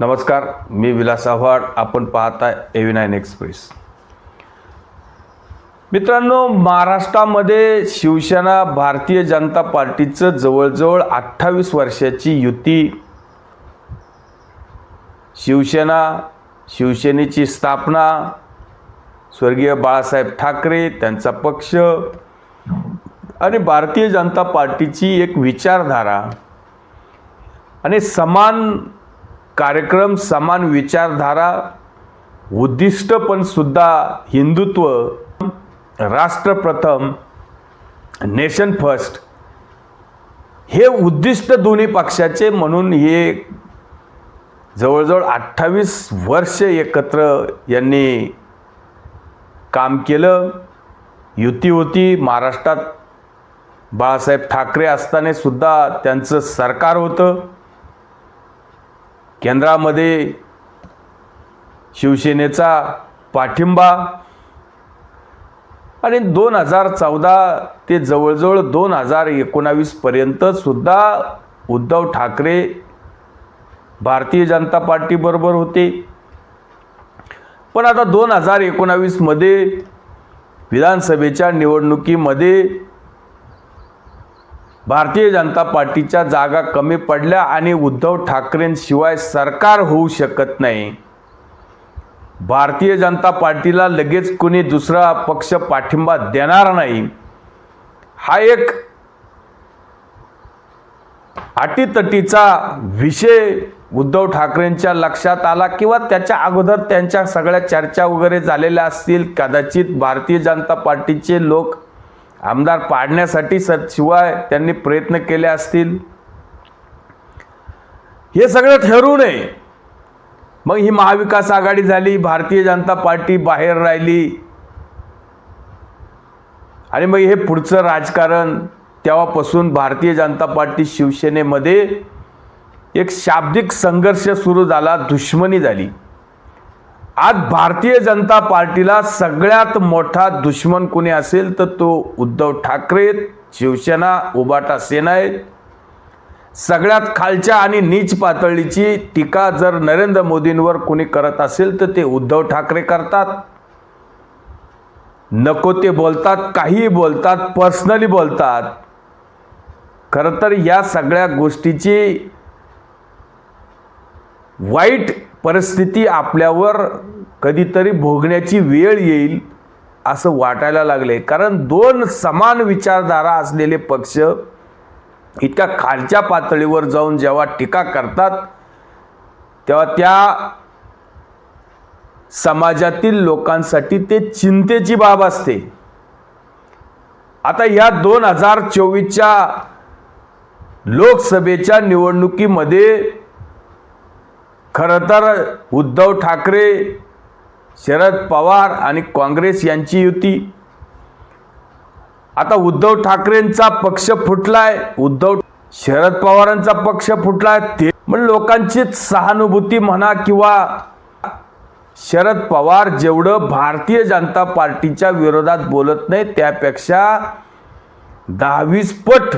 नमस्कार मी विलास आव्हाड. आपण पाहता एव्ही नाईन एक्सप्रेस मित्रांनो महाराष्ट्रामध्ये शिवसेना भारतीय जनता पार्टीचं जवळजवळ अठ्ठावीस वर्षाची युती. शिवसेना शिवसेनेची स्थापना. स्वर्गीय बाळासाहेब ठाकरे त्यांचा पक्ष. आणि भारतीय जनता पार्टीची एक विचारधारा. आणि समान कार्यक्रम समान विचारधारा उद्दिष्ट पण सुद्धा हिंदुत्व राष्ट्रप्रथम नेशन फर्स्ट हे उद्दिष्ट दोन्ही पक्षाचे म्हणून हे जवळजवळ अठ्ठावीस वर्ष एकत्र यांनी काम केलं. युती होती महाराष्ट्रात बाळासाहेब ठाकरे असताना सुद्धा त्यांचं सरकार होतं. केंद्रामध्ये शिवसेनेचा पाठिंबा आणि दोन हजार चौदा ते जवळजवळ दोन हजार एकोणावीसपर्यंत सुद्धा उद्धव ठाकरे भारतीय जनता पार्टीबरोबर होते. पण आता दोन हजार एकोणावीसमध्ये विधानसभेच्या निवडणुकीमध्ये भारतीय जनता पार्टीच्या जागा कमी पडल्या आणि उद्धव ठाकरेंशिवाय सरकार होऊ शकत नाही. भारतीय जनता पार्टीला लगेच कोणी दुसरा पक्ष पाठिंबा देणार नाही. हा एक अटीतटीचा विषय उद्धव ठाकरेंच्या लक्षात आला किंवा त्याच्या अगोदर त्यांच्या सगळ्या चर्चा वगैरे झालेल्या असतील. कदाचित भारतीय जनता पार्टीचे लोक आमदार पाडण्यासाठी शिवाय त्यांनी प्रयत्न केले असतील. हे सगळं ठरू नये. मग ही महाविकास आघाडी झाली भारतीय जनता पार्टी बाहेर राहिली. आणि मग हे पुढचं राजकारण तेव्हापासून भारतीय जनता पार्टी शिवसेनेमध्ये एक शाब्दिक संघर्ष सुरू झाला दुश्मनी झाली. आज भारतीय जनता पार्टीला सगळ्यात मोठा दुश्मन कोणी असेल तर तो उद्धव ठाकरे शिवसेना उबाटा सेना आहे सगळ्यात खालच्या आणि नीच पातळीची टीका जर नरेंद्र मोदींवर कोणी करत असेल तर ते उद्धव ठाकरे करतात. नको ते बोलतात काहीही बोलतात पर्सनली बोलतात. खरं तर या सगळ्या गोष्टीची वाईट परिस्थिती आपल्यावर कधीतरी भोगण्याची वेळ येईल असं वाटायला लागले कारण दोन समान विचारधारा असलेले पक्ष इतक्या खालच्या पातळीवर जाऊन जेव्हा टीका करतात तेव्हा त्या समाजातील लोकांसाठी ते चिंतेची बाब असते. आता या दोन हजार चोवीसच्या लोकसभेच्या निवडणुकीमध्ये खरं तर उद्धव ठाकरे शरद पवार आणि काँग्रेस यांची युती. आता उद्धव ठाकरेंचा पक्ष फुटलाय उद्धव शरद पवारांचा पक्ष फुटलाय ते पण लोकांची सहानुभूती म्हणा किंवा शरद पवार जेवढं भारतीय जनता पार्टीच्या विरोधात बोलत नाही त्यापेक्षा दहावीस पट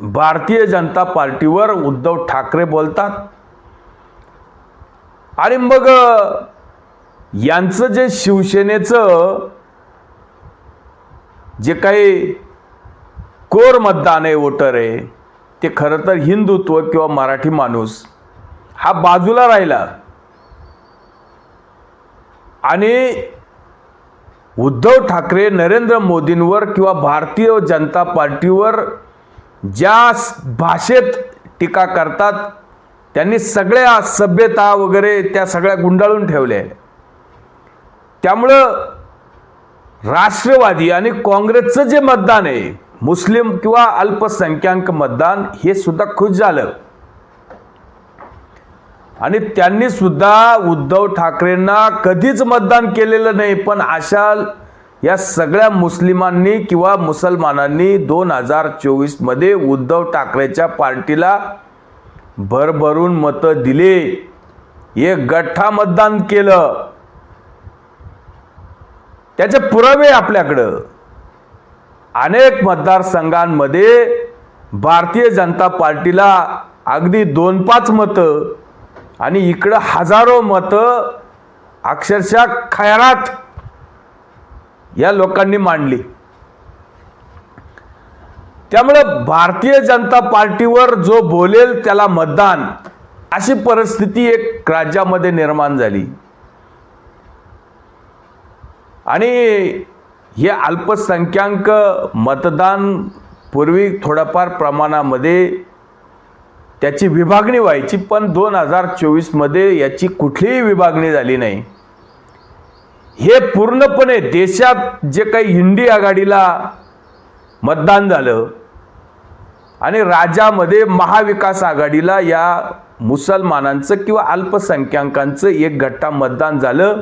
भारतीय जनता पार्टीवर उद्धव ठाकरे बोलतात. आणि मग यांचं जे शिवसेनेचं जे काही कोर मतदान आहे वोटर आहे ते खरं तर हिंदुत्व किंवा मराठी माणूस हा बाजूला राहिला. आणि उद्धव ठाकरे नरेंद्र मोदींवर किंवा भारतीय जनता पार्टीवर ज्या भाषेत टीका करतात त्यांनी सगळ्या सभ्यता वगैरे त्या सगळ्या गुंडाळून ठेवल्या. त्यामुळं राष्ट्रवादी आणि काँग्रेसचं जे मतदान आहे मुस्लिम किंवा अल्पसंख्याक मतदान हे सुद्धा खुश झालं. आणि त्यांनी सुद्धा उद्धव ठाकरेंना कधीच मतदान केलेलं नाही पण अशा या सगळ्या मुस्लिमांनी किंवा मुसलमानांनी दोन हजार चोवीसमध्ये उद्धव ठाकरेच्या पार्टीला भरभरून मतं दिले. एक गठ्ठा मतदान केलं. त्याचे पुरावे आपल्याकडं. अनेक मतदारसंघांमध्ये भारतीय जनता पार्टीला अगदी दोन पाच मतं आणि इकडं हजारो मतं अक्षरशः खैरात या लोकांनी मांडली. त्यामुळं भारतीय जनता पार्टीवर जो बोलेल त्याला मतदान अशी परिस्थिती एक राज्यामध्ये निर्माण झाली. आणि हे अल्पसंख्याक मतदान पूर्वी थोड्याफार प्रमाणामध्ये त्याची विभागणी व्हायची पण दोन हजार चोवीसमध्ये याची कुठलीही विभागणी झाली नाही. हे पूर्णपणे देशात जे काही हिंदी आघाडीला मतदान झालं. आणि राज्यामध्ये महाविकास आघाडीला या मुसलमानांचं किंवा अल्पसंख्याकांचं एक गट्टा मतदान झालं.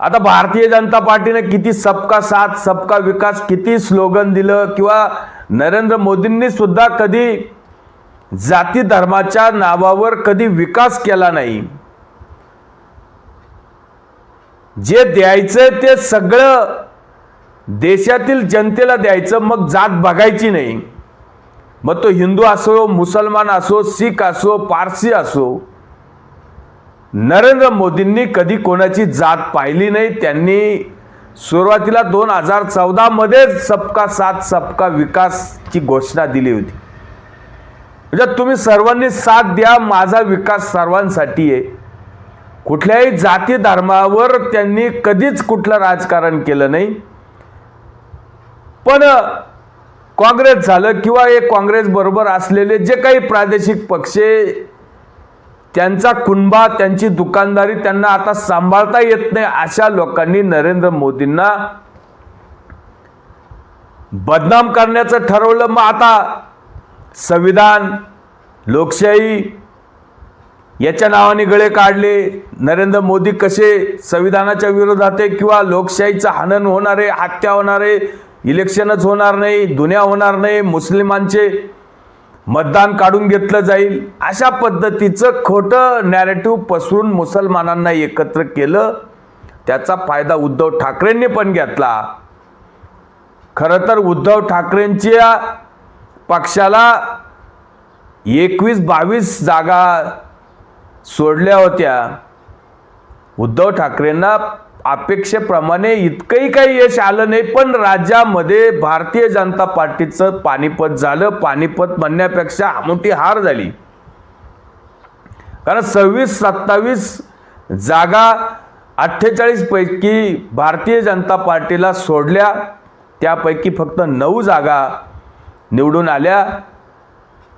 आता भारतीय जनता पार्टीने किती सबका साथ सबका विकास किती स्लोगन दिलं किंवा नरेंद्र मोदींनी सुद्धा कधी जाती धर्माच्या नावावर कधी विकास केला नाही. जे द्यायचं ते सगळं देशातील जनतेला द्यायचं मग जात बघायची नाही. मग तो हिंदू असो मुसलमान असो सिख असो पारसी असो नरेंद्र मोदींनी कधी कोणाची जात पाहिली नाही त्यांनी सुरुवातीला दोन हजार चौदामध्येच सबका साथ सबका विकासची घोषणा दिली होती. म्हणजे तुम्ही सर्वांनी साथ द्या माझा विकास सर्वांसाठी आहे. कुठल्याही जाती धर्मावर त्यांनी कधीच कुठलं राजकारण केलं नाही. पण काँग्रेस झालं किंवा एक काँग्रेस बरोबर असलेले जे काही प्रादेशिक पक्ष त्यांचा कुंभा त्यांची दुकानदारी त्यांना आता सांभाळता येत नाही अशा लोकांनी नरेंद्र मोदींना बदनाम करण्याचं ठरवलं. मग आता संविधान लोकशाही याच्या नावाने गळे काढले. नरेंद्र मोदी कसे संविधानाच्या विरोधात आहे किंवा लोकशाहीचं हनन होणारे हत्या होणारे इलेक्शनच होणार नाही दुनिया होणार नाही मुस्लिमांचे मतदान काढून घेतलं जाईल. अशा पद्धतीचं खोटं नॅरेटिव्ह पसरून मुसलमानांना एकत्र केलं त्याचा फायदा उद्धव ठाकरेंनी पण घेतला. खरं तर उद्धव ठाकरेंच्या पक्षाला एकवीस बावीस जागा सोडल्या होत्या. उद्धव ठाकरेंना अपेक्षेप्रमाणे इतकंही काही यश आलं नाही पण राज्यामध्ये भारतीय जनता पार्टीचं पानिपत झालं. पानिपत म्हणण्यापेक्षा मोठी हार झाली. कारण सव्वीस सत्तावीस जागा अठ्ठेचाळीस पैकी भारतीय जनता पार्टीला सोडल्या. त्यापैकी फक्त नऊ जागा निवडून आल्या.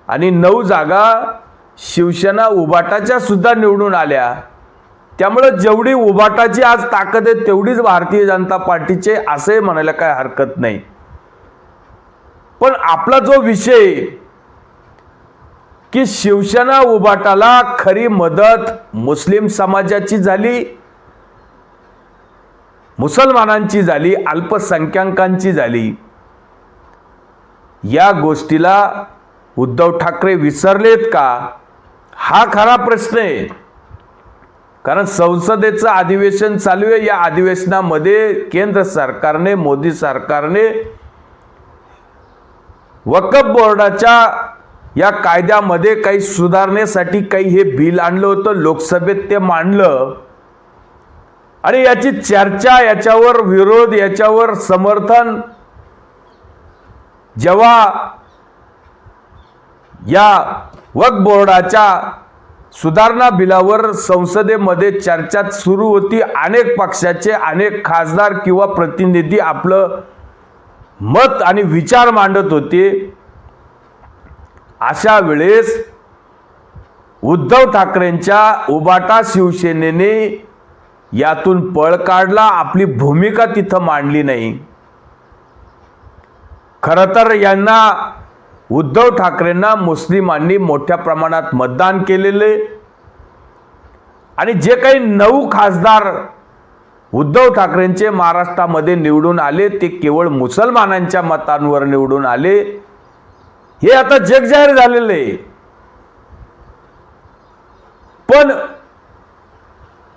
आणि नऊ जागा शिवसेना उबाटाच्या सुद्धा निवडून आल्या. त्यामुळं जेवढी उभाटाची आज ताकद आहे तेवढीच भारतीय जनता पार्टीचे असे म्हणायला काय हरकत नाही. पण आपला जो विषय की शिवसेना उभाटाला खरी मदत मुस्लिम समाजाची झाली मुसलमानांची झाली अल्पसंख्याकांची झाली या गोष्टीला उद्धव ठाकरे विसरलेत का? हा खरा प्रश्न आहे. कारण संसदेचं अधिवेशन चालू आहे. या अधिवेशनामध्ये केंद्र सरकारने मोदी सरकारने वकफ बोर्डाच्या या कायद्यामध्ये काही सुधारणेसाठी काही हे बिल आणलं होतं. लोकसभेत ते मांडलं. आणि याची चर्चा याच्यावर विरोध याच्यावर समर्थन जेव्हा या वक्फ बोर्डाच्या सुधारणा बिलावर संसदेमध्ये चर्चा सुरू होती. अनेक पक्षाचे अनेक खासदार किंवा प्रतिनिधी आपलं मत आणि विचार मांडत होते. अशा वेळेस उद्धव ठाकरेंच्या उबाटा शिवसेनेने यातून पळ काढला. आपली भूमिका तिथं मांडली नाही. खरं तर यांना उद्धव ठाकरेंना मुस्लिमांनी मोठ्या प्रमाणात मतदान केलेले. आणि जे काही नऊ खासदार उद्धव ठाकरेंचे महाराष्ट्रामध्ये निवडून आले ते केवळ मुसलमानांच्या मतांवर निवडून आले. हे आता जगजाहीर झालेलं आहे. पण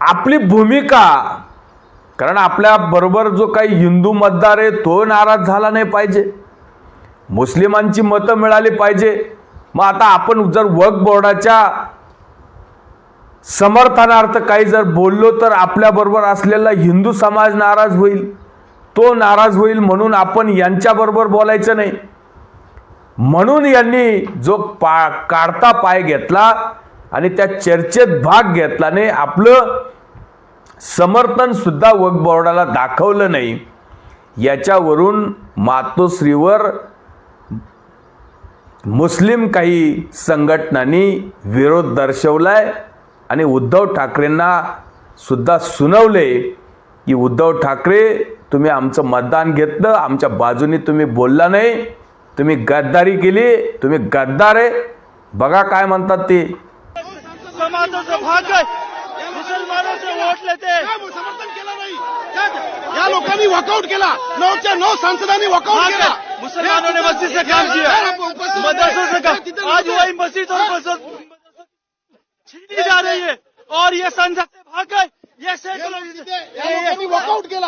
आपली भूमिका कारण आपल्या बरोबर जो काही हिंदू मतदार आहे तो नाराज झाला नाही पाहिजे. मुस्लिमांची मतं मिळाली पाहिजे. मग आता आपण जर वक्फ बोर्डाच्या समर्थनार्थ काही जर बोललो तर आपल्याबरोबर असलेला हिंदू समाज नाराज होईल. तो नाराज होईल म्हणून आपण यांच्याबरोबर बोलायचं नाही. म्हणून यांनी जो पा काढता पाय घेतला आणि त्या चर्चेत भाग घेतल्याने आपलं समर्थनसुद्धा वक्फ बोर्डाला दाखवलं नाही. याच्यावरून मातोश्रीवर मुस्लिम काही संघटनांनी विरोध दर्शवलाय आणि उद्धव ठाकरेंना सुद्धा सुनावले की उद्धव ठाकरे तुम्ही आमचं मतदान घेतलं आमच्या बाजूने तुम्ही बोलला नाही तुम्ही गद्दारी केली तुम्ही गद्दार आहे. बघा काय म्हणतात ते. समाजाचं भाग गए वोट लेते. या लोकांनी वॉकआउट केला. नऊच्या नऊ सांसदांनी भाग वॉकआउट केला. ने मस्जिद से काम किया मदरसों से काम आज वही मस्जिद और मदरसों छीनी जा रही है। और ये संसद से भाग गए। ये सेकुलर वॉकआउट केला.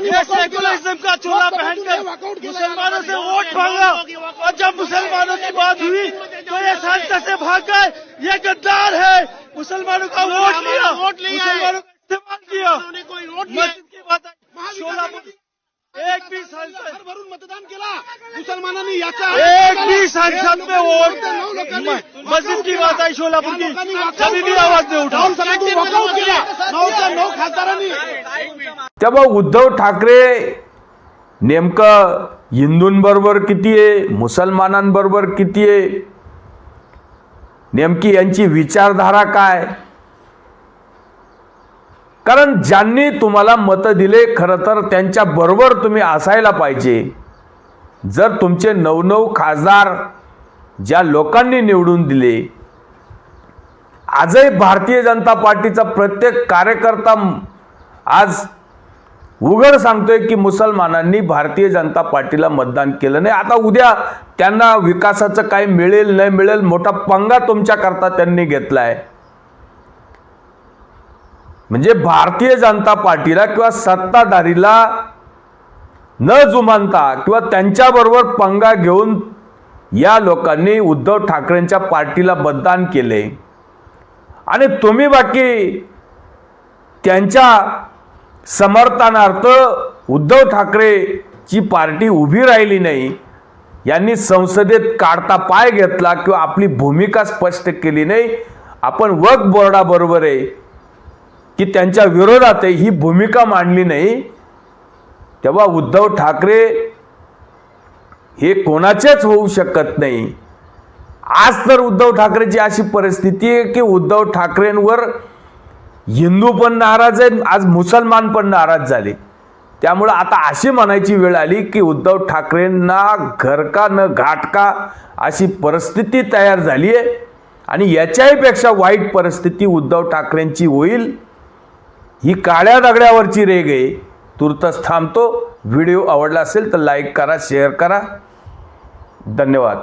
ये सेकुलरिज्म का चोला पहनकर मुसलमानों से वोट मांगा। और जब मुसलमानों की बात हुई तो ये संसद से भाग गए। ये गद्दार है। मुसलमानों का वोट लिया। वोट लिया मुसलमानों का इस्तेमाल किया। एक भी सांसद भरून मतदान केला. मुसलमानांनी याचा एक भी सांसद में वोट. मस्जिद की बात आई शोलापुर की कभी भी. आवाज नहीं उठा. सगळ्यांनी walkout केला नऊच्या नऊ खासदारांनी. तेव्हा उद्धव ठाकरे नेमकं हिंदूंबरोबर किती आहे मुसलमानांबरोबर किती आहे नेमकी यांची विचारधारा काय? कारण ज्यांनी तुम्हाला मतं दिले खरं तर त्यांच्या बरोबर तुम्ही असायला पाहिजे. जर तुमचे नवनऊ खासदार ज्या लोकांनी निवडून दिले आजही भारतीय जनता पार्टीचा प्रत्येक कार्यकर्ता आज उघड सांगतोय की मुसलमानांनी भारतीय जनता पार्टीला मतदान केलं नाही. आता उद्या त्यांना विकासाचं काही मिळेल नाही मिळेल मोठा पंगा तुमच्याकरता त्यांनी घेतला आहे म्हणजे भारतीय जनता पार्टीला किंवा सत्ताधारीला न जुमानता किंवा त्यांच्याबरोबर पंगा घेऊन या लोकांनी उद्धव ठाकरेंच्या पार्टीला मतदान केले. आणि तुम्ही बाकी त्यांच्या समर्थनार्थ उद्धव ठाकरेची पार्टी उभी राहिली नाही यांनी संसदेत काढता पाय घेतला किंवा आपली भूमिका स्पष्ट केली नाही. आपण वक बोर्डाबरोबर आहे. की त्यांच्या विरोधात ही भूमिका मांडली नाही. तेव्हा उद्धव ठाकरे हे कोणाचेच होऊ शकत नाही. आज तर उद्धव ठाकरेची अशी परिस्थिती आहे की उद्धव ठाकरेंवर हिंदू पण नाराज आहेत आज मुसलमान पण नाराज झाले. त्यामुळं आता अशी म्हणायची वेळ आली की उद्धव ठाकरेंना घरका न घाटका अशी परिस्थिती तयार झाली आहे. आणि याच्याहीपेक्षा वाईट परिस्थिती उद्धव ठाकरेंची होईल. ही काळ्या दगड्यावरची रेग आहे. तुर्तच थांबतो. व्हिडिओ आवडला असेल तर लाईक करा शेअर करा. धन्यवाद.